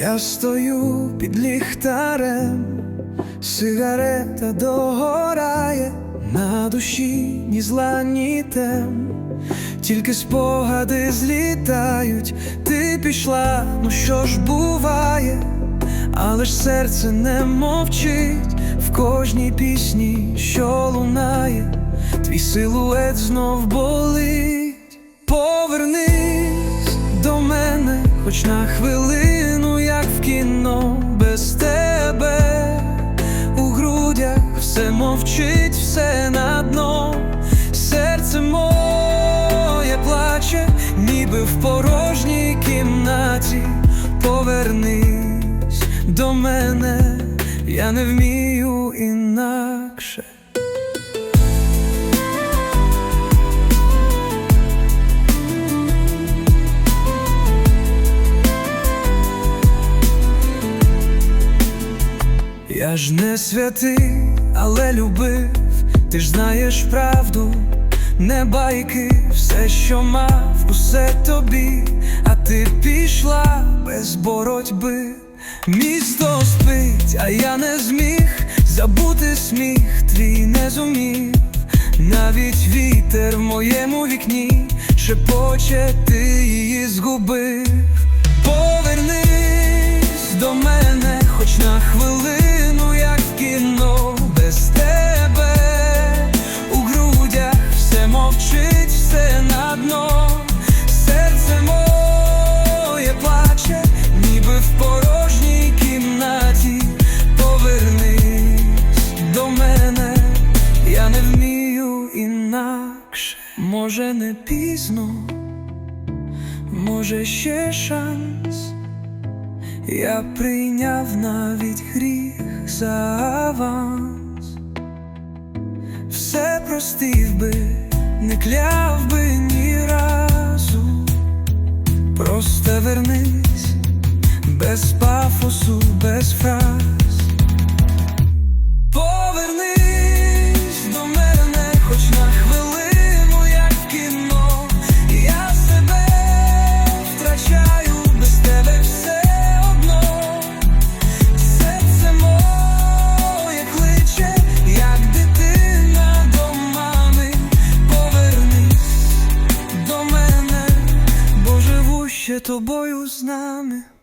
Я стою під ліхтарем, сигарета догорає, на душі ні зла, ні тем, тільки спогади злітають, ти пішла, ну що ж буває, але ж серце не мовчить в кожній пісні, що лунає, твій силует знов болить. Повернись до мене, хоч на хвилину, кіно, без тебе у грудях все мовчить, все на дно, серце моє плаче, ніби в порожній кімнаті. Повернись до мене, я не вмію інакше. Я ж не святий, але любив, ти ж знаєш правду, не байки, все, що мав, усе тобі, а ти пішла без боротьби. Місто спить, а я не зміг забути сміх, твій не зумів, навіть вітер в моєму вікні шепоче, ти її згубив. Хвилину, як в кіно, без тебе у грудях все мовчить, все на дно, серце моє плаче, ніби в порожній кімнаті. Повернись до мене, я не вмію інакше, може не пізно. Може, ще шанс, я прийняв навіть гріх за аванс, все простив би, не кляв би ні разу, просто вернись без пафосу, без фраз. Повернись до мене, бо